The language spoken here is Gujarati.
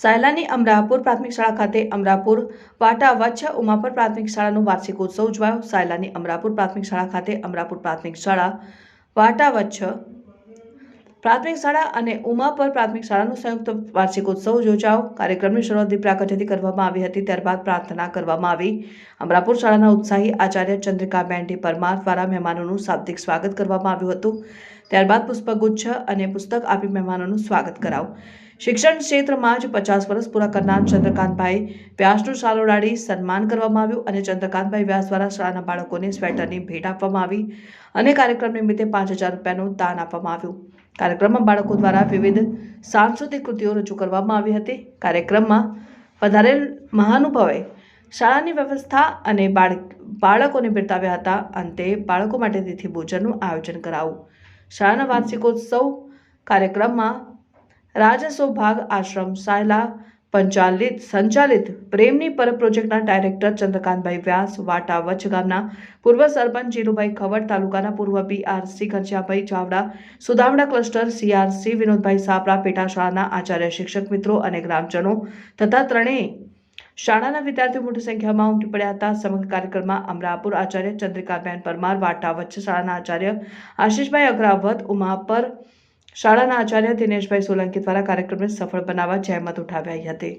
સાયલાની અમરાપુર પ્રાથમિક શાળા ખાતે અમરાપુર વાટા વચ્છ ઉમાપર પ્રાથમિક શાળાનો વાર્ષિક ઉત્સવ ઉજવાયો. સાયલાની અમરાપુર પ્રાથમિક શાળા ખાતે અમરાપુર પ્રાથમિક શાળા વાટા વચ્છ પ્રાથમિક શાળા અને ઉમાપર પ્રાથમિક શાળાનો સંયુક્ત વાર્ષિકોત્સવ યોજાયો. કાર્યક્રમની શરૂઆત દીપ પ્રાગટ્યથી કરવામાં આવી હતી. ત્યારબાદ પ્રાર્થના કરવામાં આવી. અમરાપુર શાળાના ઉત્સાહી આચાર્ય ચંદ્રિકાબેન ડી પરમાર દ્વારા મહેમાનોનું શાબ્દિક સ્વાગત કરવામાં આવ્યું હતું. ત્યારબાદ પુષ્પગુચ્છ અને પુસ્તક આપી મહેમાનોનું સ્વાગત કરાવું શિક્ષણ ક્ષેત્રમાં જ પચાસ વર્ષ પૂરા કરનાર ચંદ્રકાંતભાઈ વ્યાસનું શાલ ઉડાડી સન્માન કરવામાં આવ્યું અને ચંદ્રકાંતભાઈ વ્યાસ દ્વારા શાળાના બાળકોને સ્વેટરની ભેટ આપવામાં આવી અને કાર્યક્રમ નિમિત્તે પાંચ હજાર રૂપિયાનું દાન આપવામાં આવ્યું. કાર્યક્રમમાં બાળકો દ્વારા વિવિધ સાંસ્કૃતિક કૃતિઓ રજૂ કરવામાં આવી હતી. કાર્યક્રમમાં પધારેલ મહાનુભાવે શાળાની વ્યવસ્થા અને બાળ, બાળકોને બિરદાવ્યા હતા. અંતે બાળકો માટે તિથિ ભોજનનું આયોજન કરાવું. શાળાના વાર્ષિકોત્સવ કાર્યક્રમમાં રાજસો ભાગ આશ્રમ સાયલા પંચાલિત, સંચાલિત પ્રેમની પર પ્રોજેક્ટના ડાયરેક્ટર ચંદ્રકાંતભાઈ વ્યાસ, વાટા વચ્છ ગામના પૂર્વ સરપંચ જીરુભાઈ ખવડ, તાલુકાના પૂર્વ BRC Ghanshyambhai Chavda Sudamda cluster CRC Vinodbhai Sapra પેટા શાળાના આચાર્ય શિક્ષક મિત્રો અને ગ્રામજનો તથા ત્રણેય શાળાના વિદ્યાર્થીઓ મોટી સંખ્યામાં ઉમટી પડ્યા હતા. સમગ્ર કાર્યક્રમમાં અમરાપુર આચાર્ય ચંદ્રિકાબેન પરમાર, વાટા વચ્ચ શાળાના આચાર્ય આશીષભાઈ અગ્રાવત, ઉમાપર શાળાના આચાર્ય દિનેશભાઈ સોલંકી દ્વારા કાર્યક્રમને સફળ બનાવવા જહેમત ઉઠાવાઈ હતી.